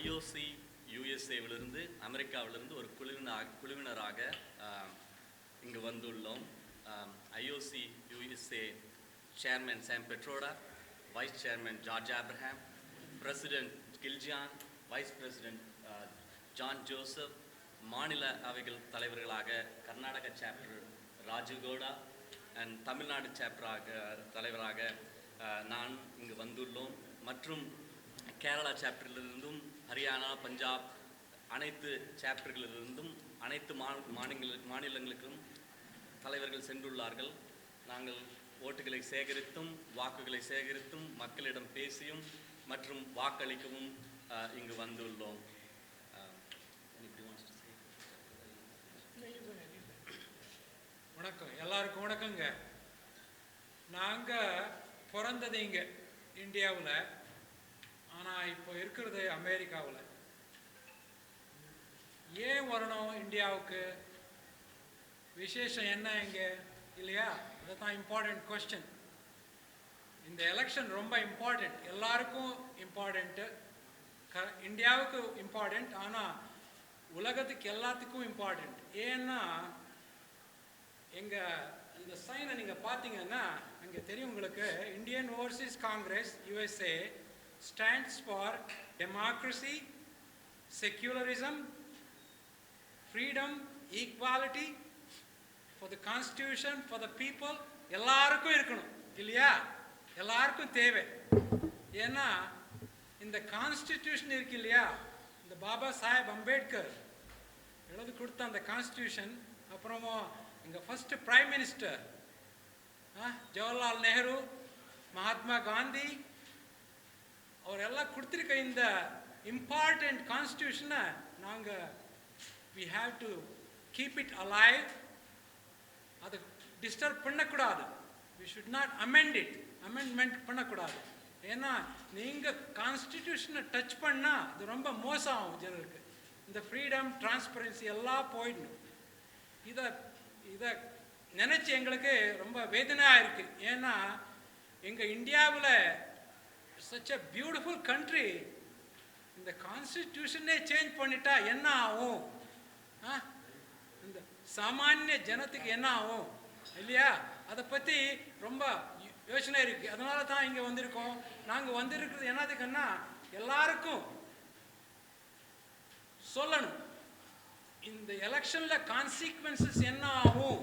IOC யுஎஸ்ஏவிலிருந்து அமெரிக்காவிலிருந்து ஒரு குழுவினர் குழுவினராக இங்கு வந்துள்ளோம். IOC USA chairman Sam Pitroda vice chairman George Abraham president கில்ஜான் vice president John Joseph மாநில அவைகள் தலைவர்களாக கர்நாடக சாப்டர் ராஜீவ் கவுடா அண்ட் தமிழ்நாடு சாப்டராக தலைவராக நான் இங்கு வந்துள்ளோம். மற்றும் கேரளா சாப்டர்லேருந்தும் ஹரியானா பஞ்சாப் அனைத்து சாப்டர்களிலிருந்தும் அனைத்து மா மாநில மாநிலங்களுக்கும் தலைவர்கள் சென்றுள்ளார்கள். நாங்கள் ஓட்டுகளை சேகரித்தும் வாக்குகளை சேகரித்தும் மக்களிடம் பேசியும் மற்றும் வாக்களிக்கவும் இங்கு வந்துள்ளோம். வணக்கம். எல்லாருக்கும் வணக்கங்க. நாங்கள் பிறந்தது இங்கே இந்தியாவில். ஆனால் இப்போ இருக்கிறது அமெரிக்காவில். ஏன் வரணும் இந்தியாவுக்கு? விசேஷம் என்ன இங்கே? இல்லையா? அதுதான் இம்பார்ட்டண்ட் கொஸ்டின் இந்த எலெக்ஷன் ரொம்ப இம்பார்ட்டண்ட் எல்லாருக்கும் இம்பார்ட்டண்ட்டு க இந்தியாவுக்கு இம்பார்ட்டண்ட் ஆனால் உலகத்துக்கு எல்லாத்துக்கும் இம்பார்ட்டண்ட் ஏன்னா எங்கள் இந்த சைனை நீங்கள் பார்த்தீங்கன்னா அங்கே தெரியும் உங்களுக்கு Indian overseas Congress USA stands for democracy, secularism freedom equality for the constitution for the people எல்லாருக்கும் இருக்கணும் இல்லையா? எல்லாருக்கும் தேவை. ஏன்னா இந்த கான்ஸ்டிடியூஷன் இருக்கு இல்லையா? இந்த பாபா சாஹேப் அம்பேத்கர் எழுதி கொடுத்த அந்த கான்ஸ்டியூஷன் அப்புறமா எங்கள் first prime minister Jawaharlal Nehru Mahatma Gandhi அவரெல்லாம் கொடுத்துருக்க இந்த இம்பார்ட்டண்ட் கான்ஸ்டியூஷனை நாங்கள் we have to keep it alive அதை டிஸ்டர்ப் பண்ணக்கூடாது. We should not amend it amendment பண்ணக்கூடாது. ஏன்னா நீங்கள் கான்ஸ்டிடியூஷனை டச் பண்ணால் அது ரொம்ப மோசம் ஆகும் ஜனருக்கு இந்த ஃப்ரீடம் டிரான்ஸ்பரன்சி எல்லாம் போயிடணும். இதை இதை நினச்சி எங்களுக்கு ரொம்ப வேதனையாக இருக்குது ஏன்னா எங்கள் இந்தியாவில் சச் அ பியூட்டிஃபுல் கண்ட்ரி இந்த கான்ஸ்டிடியூஷனே சேஞ்ச் பண்ணிட்டா என்ன ஆகும்? ஆ? இந்த சாமானிய ஜனத்துக்கு என்ன ஆகும்? இல்லையா? அதை பற்றி ரொம்ப யோசனை இருக்குது அதனால தான் இங்கே வந்திருக்கோம். நாங்கள் வந்திருக்கிறது என்னதுக்குன்னா எல்லாருக்கும் சொல்லணும். இந்த எலெக்ஷனில் கான்சிக்வன்சஸ் என்ன ஆகும்?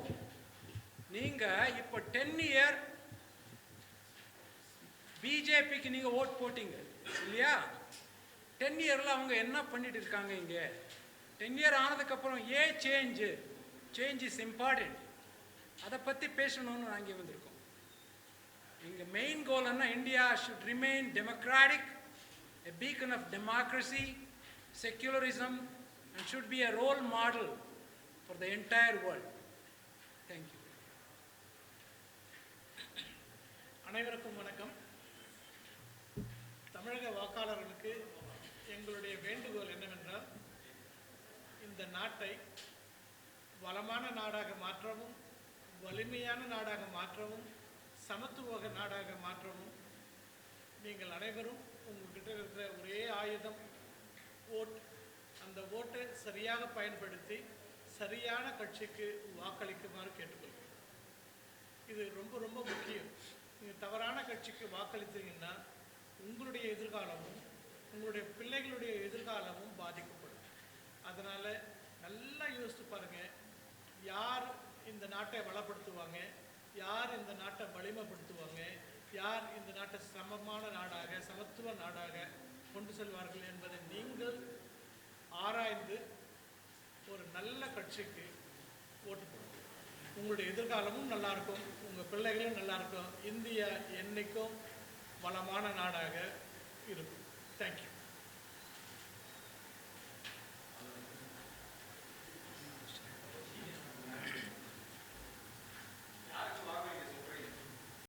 நீங்கள் இப்போ டென் இயர் பிஜேபிக்கு நீங்கள் ஓட் போட்டீங்க இல்லையா? டென் இயரில் அவங்க என்ன பண்ணிட்டு இருக்காங்க இங்கே? டென் இயர் ஆனதுக்கப்புறம் ஏன் சேஞ்சு சேஞ்ச் இஸ் இம்பார்ட்டன்ட் அதை பற்றி பேசணும்னு நாங்கள் இங்கே வந்திருக்கோம் எங்கள் மெயின் கோல் என்ன India should remain democratic a beacon of democracy secularism and should be a role model for the entire world thank you அனைவருக்கும் வணக்கம். தமிழக வாக்காளர்களுக்கு எங்களுடைய வேண்டுகோள் என்னவென்றால் இந்த நாட்டை வளமான நாடாக மாற்றவும் வலிமையான நாடாக மாற்றவும் சமத்துவ நாடாக மாற்றவும் நீங்கள் அனைவரும் உங்கள்கிட்ட இருக்கிற ஒரே ஆயுதம் ஓட். அந்த ஓட்டை சரியாக பயன்படுத்தி சரியான கட்சிக்கு வாக்களிக்குமாறு கேட்டுக்கொள்கிறேன். இது ரொம்ப ரொம்ப முக்கியம். நீங்கள் தவறான கட்சிக்கு வாக்களித்தீங்கன்னா உங்களுடைய எதிர்காலமும் உங்களுடைய பிள்ளைகளுடைய எதிர்காலமும் பாதிக்கப்படும். அதனால் நல்லா யோசித்து பாருங்கள் யார் இந்த நாட்டை வளப்படுத்துவாங்க? யார் இந்த நாட்டை வலிமைப்படுத்துவாங்க? யார் இந்த நாட்டை சமமான நாடாக சமத்துவ நாடாக கொண்டு செல்வார்கள் என்பதை நீங்கள் ஆராய்ந்து ஒரு நல்ல கட்சிக்கு ஓட்டு போடுங்க. உங்களுடைய எதிர்காலமும் நல்லாயிருக்கும் உங்கள் பிள்ளைகளும் நல்லாயிருக்கும் இந்தியா என்றைக்கும் வளமான நாடாக இருக்கும். தேங்க்யூ